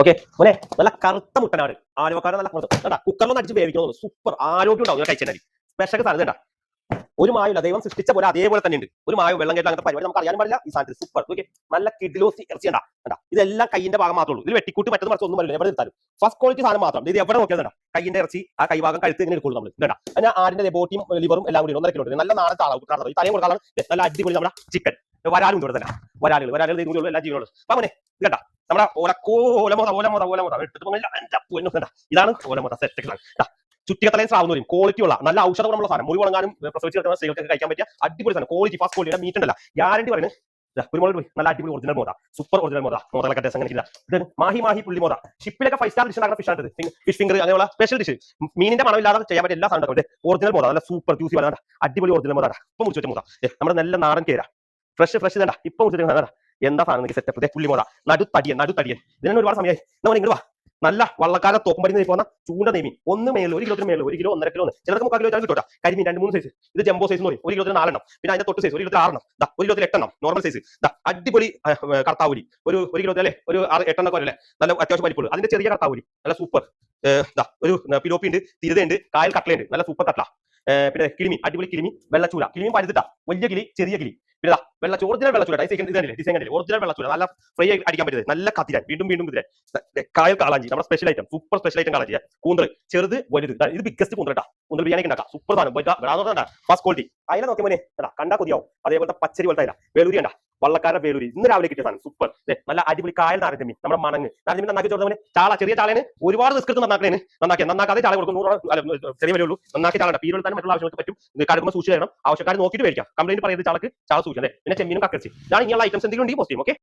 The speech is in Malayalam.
ഓക്കെ മോനെ നല്ല കറുത്ത മുട്ടനാണ് ആലുവക്കാരൻ നല്ല കറുത്ത കണ്ടാ കുക്കറിലൊന്നും അടിച്ച് വേവിക്കുന്നു സൂപ്പർ ആരോഗ്യം ഉണ്ടാവും. കഴിച്ചാൽ സ്പെഷ്യൽ സാധനം കണ്ടാ. ഒരു മായമില്ല ദൈവം സൃഷ്ടിച്ച പോലെ അതേപോലെ തന്നെ ഉണ്ട്. ഒരു മായ വെള്ളം കേട്ട അങ്ങനത്തെ പരിപാടി നമുക്ക് അറിയാൻ പാടില്ല. ഈ സാധനത്തിൽ സൂപ്പർ ഓക്കെ നല്ല കിഡിലോസി ഇറച്ചി ഉണ്ടാ കണ്ടാ ഇതെല്ലാം കൈയിന്റെ ഭാഗം മാത്രമേ ഉള്ളൂ. ഇതിൽ വെട്ടിക്കൂട്ടി മറ്റൊന്നും മറിച്ച് ഒന്നും എവിടെ എടുത്താലും. ഫസ്റ്റ് ക്വാളിറ്റി സാധനം മാത്രം. ഇത് എവിടെ നോക്കിയാൽ കേട്ടാ കൈയിന്റെ ഇറച്ചി ആ കൈഭാഗം കഴുത്ത് ഇങ്ങനെ എടുക്കുള്ളൂ നമ്മൾ കേട്ടാ ഞാൻ ആടിന്റെ ബോട്ടിയും ലിവറും എല്ലാം കൂടി ഒന്നര കിലോ നല്ല നാളെ താളാവും ഈ തലയും കൊടുക്കാനാണ് നല്ല അടിപൊളി നമ്മുടെ ചിക്കൻ വരാലും ഇവിടെ തന്നെ. വരാലുകൾ വരാലുകൾ എല്ലാ ജീവനുള്ളത് അങ്ങനെ കേട്ടാ നമ്മുടെ ഓലക്കോ ഓലമോത ഓലമോത എടുത്തിട്ട് ഇതാണ് ഓലമോത സെറ്റ് ചുറ്റിക്കത്തലയും സ്രാവ് എന്ന് പറയും. ക്വാളിറ്റി ഉള്ള നല്ല ഔഷധ ഗുണമുള്ള സാധനം. മുറി ഉണങ്ങാനും പ്രസവിച്ച് കിട്ടുന്ന സ്ത്രീകൾക്ക് കഴിക്കാൻ പറ്റിയ അടിപൊളി സാധനം. ക്വാളിറ്റി ഫാസ്റ്റ് ക്വാളിറ്റിയുടെ മീറ്റ് ഉണ്ടല്ല. ഗ്യാരണ്ടി പറയുന്നത് കുരുമുളക് നല്ല അടിപൊളി ഒറിജിനൽ മോത. സൂപ്പർ ഒറിജിനൽ മോത. മോതകളൊക്കെ ടേസ്റ്റ് അങ്ങനെ മാഹി മാഹി പുള്ളി മോത. ഷിപ്പിലൊക്കെ ഫൈവ് സ്റ്റാർ ഡിഷ് ആകുന്ന ഫിഷ് ആണ് ഫിഷ് ഫിംഗർ അങ്ങനെയുള്ള സ്പെഷ്യൽ ഡിഷ് മീനിന്റെ മണമില്ലാതെ ചെയ്യാൻ പറ്റിയ എല്ലാ സാധനം ഒറിജിനൽ മോത. നല്ല സൂപ്പർ ജ്യൂസി വരാൻ അടിപൊളി ഒറിജിനൽ മോത ഇപ്പൊ മുറിച്ച് വെച്ച മോത. നമ്മുടെ നല്ല നാടൻ കേര. ഫ്രഷ് ഫ്രഷ് ഇതണ്ട ഇപ്പൊ മുറിച്ച് വെച്ച എന്താ സാധനം സെറ്റപ്പ് പുള്ളി മോത നടുത്തടിയൻ നടുത്തടിയൻ ഇതിന് ഒരുപാട് സമയമായി. നമ്മൾ ഇങ്ങോട്ട് വാ. നല്ല വള്ളക്കാല തോപ്പമ്പടി പോകുന്ന ചൂണ്ട നെയ്മീൻ. ഒന്ന് മേളിൽ ഒരു കിലോത്തിന് മേളിൽ ഒരു കിലോ ഒന്നര കിലോ ചിലർക്ക് മുക്കാൽ കിലോ കിട്ടോ കരിമീൻ രണ്ട് മൂന്ന് സൈസ് ഇത് ജംബോ സൈസ് എന്ന് പറയും. ഒരു കിലോത്തിന് നാലെണ്ണം. പിന്നെ അതിന്റെ തൊട്ട് സൈസ് ഒരു കിലോത്തിന് ആറെണ്ണം. ദാ ഒരു കിലോത്തിൽ എട്ടെണ്ണം. നോർമൽ സൈസ് ദാ അടിപൊളി കർത്താവൂരി. ഒരു ഒരു കിലോത്തിൽ അല്ലേ? ഒരു ആറ് എട്ടെണ്ണം കൊല്ലേ നല്ല അത്യാവശ്യം വലിപ്പുള്ളൂ അതിന്റെ ചെറിയ കർത്താവൂരി. നല്ല സൂപ്പർ ദാ ഒരു പിലോപ്പി ഉണ്ട് തിരുതയുണ്ട് കായൽ കട്ടലുണ്ട് നല്ല സൂപ്പർ കട്ടല പിന്നെ കിളിമി അടിപൊളി കിളിമി വെള്ളച്ചൂര കിളിമി പഴുത്തിട്ടാ. വലിയ കിളി ചെറിയ കിളി. പിന്നെ വെള്ള ഒറിജിനൽ വെള്ളച്ചൂര ഡിസൈൻ കണ്ടില്ലേ ഒറിജിനൽ വെള്ളച്ചൂട നല്ല ഫ്രൈ അടിക്കാൻ പറ്റുന്നത്. നല്ല കത്തിരാൻ വീണ്ടും വീണ്ടും കുതിരാൻ കായൽ കാളാഞ്ചി. നമ്മുടെ special item super special item കാളാഞ്ചി കൂന്തൽ ചെറുത് വലുത്. ഇത് ബിഗ്ഗസ്റ്റ് കൂന്തൽ കേട്ടാ. കൂന്തൽ ബിരിയാണി ഉണ്ടാക്കാം. സൂപ്പർ സാധനം. ഫസ്റ്റ് ക്വാളിറ്റി അയല നോക്കിയ മോനെ. കണ്ടാ കണ്ടാ കൊതിയാവും. അതേപോലത്തെ പച്ചരി പോലത്തെ അതില വേലൂരി ഉണ്ടാ വള്ളക്കാരുടെ പേര് ഇന്ന് രാവിലെ കിട്ടിയ സാധനം. സൂപ്പർ നല്ല അടിപൊളി കായൽ നാരങ്ങ നമ്മുടെ മണങ്ങ്. നാരങ്ങ നന്നാക്കി ചോദിച്ചവന് ചാള ചെറിയ ചാളേന് ഒരുപാട് റിസ്ക് എടുത്ത് നന്നാക്കണേന് നന്നാക്കി നന്നാക്കാതെ ചാള കൊടുക്കും. നൂറ് ചെറിയ വിലയുള്ളൂ. നന്നാക്കി ചാള തന്നെ മറ്റുള്ള ആവശ്യങ്ങൾക്ക് പറ്റും. കടുക്കുമ്പോൾ സൂക്ഷിച്ച് തരണം. ആവശ്യക്കാർ നോക്കിയിട്ട് മേടിക്കാം. കംപ്ലൈന്റ് പറയുന്നത് ചാളക്ക് ചാള അല്ലേ പിന്നെ ചെമ്മീനും കക്കച്ചി ഞാൻ ഇങ്ങനെയുള്ള ഐറ്റംസ് എന്തെങ്കിലും ഉണ്ടെങ്കിൽ പോസ്റ്റ് ചെയ്യും ഓക്കെ